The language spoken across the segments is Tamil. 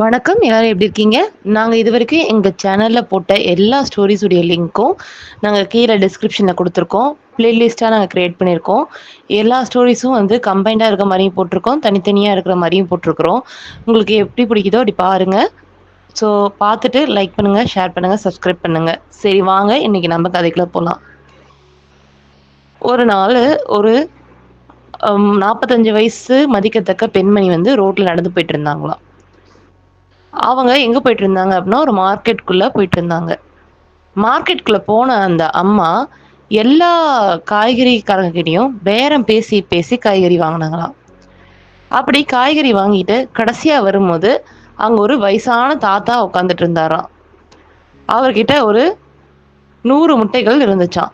வணக்கம். யாரும் எப்படி இருக்கீங்க? நாங்க இதுவரைக்கும் எங்கள் சேனலில் போட்ட எல்லா ஸ்டோரிஸுடைய லிங்க்கும் நாங்கள் கீழே டிஸ்கிரிப்ஷனில் கொடுத்துருக்கோம் பிளேலிஸ்ட்டா நாங்கள் கிரியேட் பண்ணியிருக்கோம். எல்லா ஸ்டோரிஸும் வந்து கம்பைண்டாக இருக்க மாதிரியும் போட்டிருக்கோம் தனித்தனியாக இருக்கிற மாதிரியும் போட்டிருக்கிறோம் உங்களுக்கு எப்படி பிடிக்குதோ அப்படி பாருங்கள் ஸோ பார்த்துட்டு லைக் பண்ணுங்கள் ஷேர் பண்ணுங்கள் சப்ஸ்கிரைப் பண்ணுங்கள் சரி வாங்க இன்னைக்கு நம்ம கதைக்குள்ளே போகலாம் ஒரு நாள் ஒரு நாற்பத்தஞ்சு வயசு மதிக்கத்தக்க பெண்மணி வந்து ரோட்டில் நடந்து போயிட்டு இருந்தாங்களாம். அவங்க எங்க போயிட்டு இருந்தாங்க அப்படின்னா, ஒரு மார்க்கெட்டுக்குள்ளே போயிட்டு இருந்தாங்க. மார்க்கெட்குள்ள போன அந்த அம்மா, எல்லா காய்கறிக்காரங்ககிட்டயும் பேரம் பேசி, பேசி காய்கறி வாங்கினாங்களாம் அப்படி காய்கறி வாங்கிட்டு கடைசியா வரும்போது, அங்க ஒரு வயசான தாத்தா உட்காந்துட்டு இருந்தாராம். அவர்கிட்ட ஒரு நூறு முட்டைகள் இருந்துச்சான்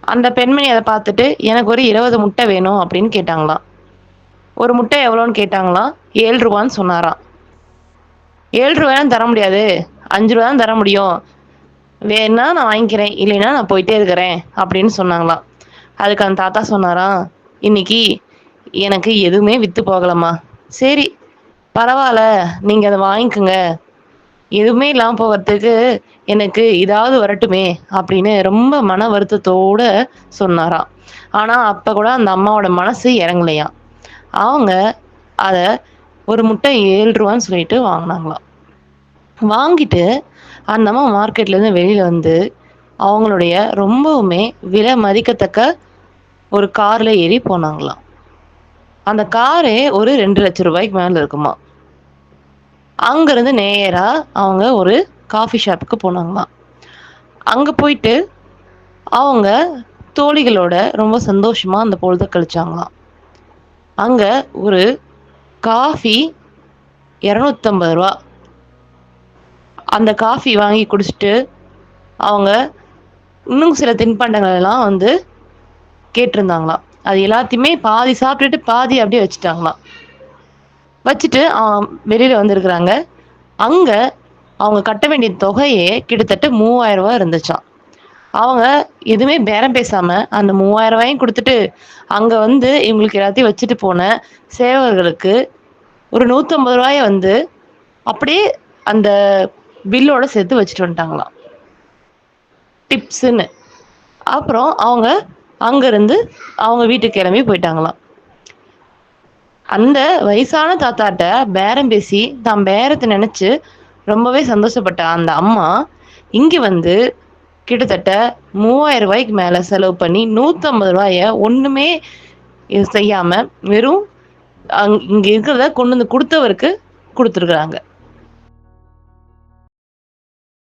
அந்த பெண்மணி அதை பார்த்துட்டு, "எனக்கு ஒரு 20 முட்டை வேணும்" அப்படின்னு கேட்டாங்களாம். ஒரு முட்டை எவ்வளோன்னு கேட்டாங்களாம். ஏழு ரூபான்னு சொன்னாராம். ஏழு ரூபா தான் தர முடியாது. அஞ்சு ரூபா தான் தர முடியும். வேணா நான் வாங்கிக்கிறேன். இல்லைன்னா நான் போயிட்டே இருக்கிறேன் அப்படின்னு சொன்னாங்களாம். அதுக்கு அந்த தாத்தா சொன்னாராம், "இன்னைக்கு எனக்கு எதுவுமே வித்து போகலம்மா. சரி பரவாயில்ல நீங்க அதை வாங்கிக்கங்க. எதுவுமே இல்லாம போகிறதுக்கு எனக்கு இதாவது வரட்டுமே" அப்படின்னு ரொம்ப மன வருத்தத்தோட சொன்னாராம். ஆனா அப்ப கூட அந்த அம்மாவோட மனசு இறங்கலையாம். அவங்க அதை ஒரு முட்டை ஏழு ரூபான்னு சொல்லிட்டு வாங்கினாங்களாம் வாங்கிட்டு அந்த அம்மா மார்க்கெட்லேருந்து வெளியில் வந்து, அவங்களுடைய ரொம்பவுமே விலை மதிக்கத்தக்க ஒரு காரில் ஏறி போனாங்களாம். அந்த காரே ஒரு ரெண்டு லட்சம் ரூபாய்க்கு மேலே இருக்குமா அங்கேருந்து நேராக அவங்க ஒரு காஃபி ஷாப்புக்கு போனாங்களாம். அங்கே போயிட்டு, அவங்க தோழிகளோட ரொம்ப சந்தோஷமாக அந்த பொழுத கழிச்சாங்களாம். அங்கே ஒரு காஃபி இரநூத்தம்பது ரூபா அந்த காஃபி வாங்கி குடிச்சுட்டு, அவங்க இன்னும் சில தின்பண்டங்கள் எல்லாம் வந்து கேட்டிருந்தாங்களாம். அது எல்லாத்தையுமே பாதி சாப்பிட்டுட்டு, பாதி அப்படியே வச்சுட்டாங்களாம். வச்சுட்டு வெளியில் வெளியில வந்திருக்கிறாங்க. அங்கே அவங்க கட்ட வேண்டிய தொகையே கிட்டத்தட்ட மூவாயிரம் 3000 இருந்துச்சாம். அவங்க எதுவுமே பேரம் பேசாம அந்த மூவாயிரம் ரூபாயும் கொடுத்துட்டு அங்க வந்து இவங்களுக்கு எல்லாத்தையும் வச்சுட்டு போன சேவர்களுக்கு ஒரு நூற்றம்பது ரூபாயை வந்து அப்படியே அந்த பில்லோட சேர்த்து வச்சுட்டு வந்துட்டாங்களாம். டிப்ஸுன்னு. அப்புறம் அவங்க அங்கேருந்து அவங்க வீட்டுக்கு கிளம்பி போயிட்டாங்களாம். அந்த வயசான தாத்தாட்ட பேரம் பேசி, தான் பேரத்தை நினச்சி ரொம்பவே சந்தோஷப்பட்ட அந்த அம்மா, இங்கே வந்து கிட்டத்தட்ட மூவாயிரம் ரூபாய்க்கு மேலே செலவு பண்ணி நூற்றம்பது 150 ஒன்றுமே செய்யாமல் வெறும் அங் இங்க இருக்கிறத கொண்டு வந்து கொடுத்தவருக்கு கொடுத்துருக்குறாங்க.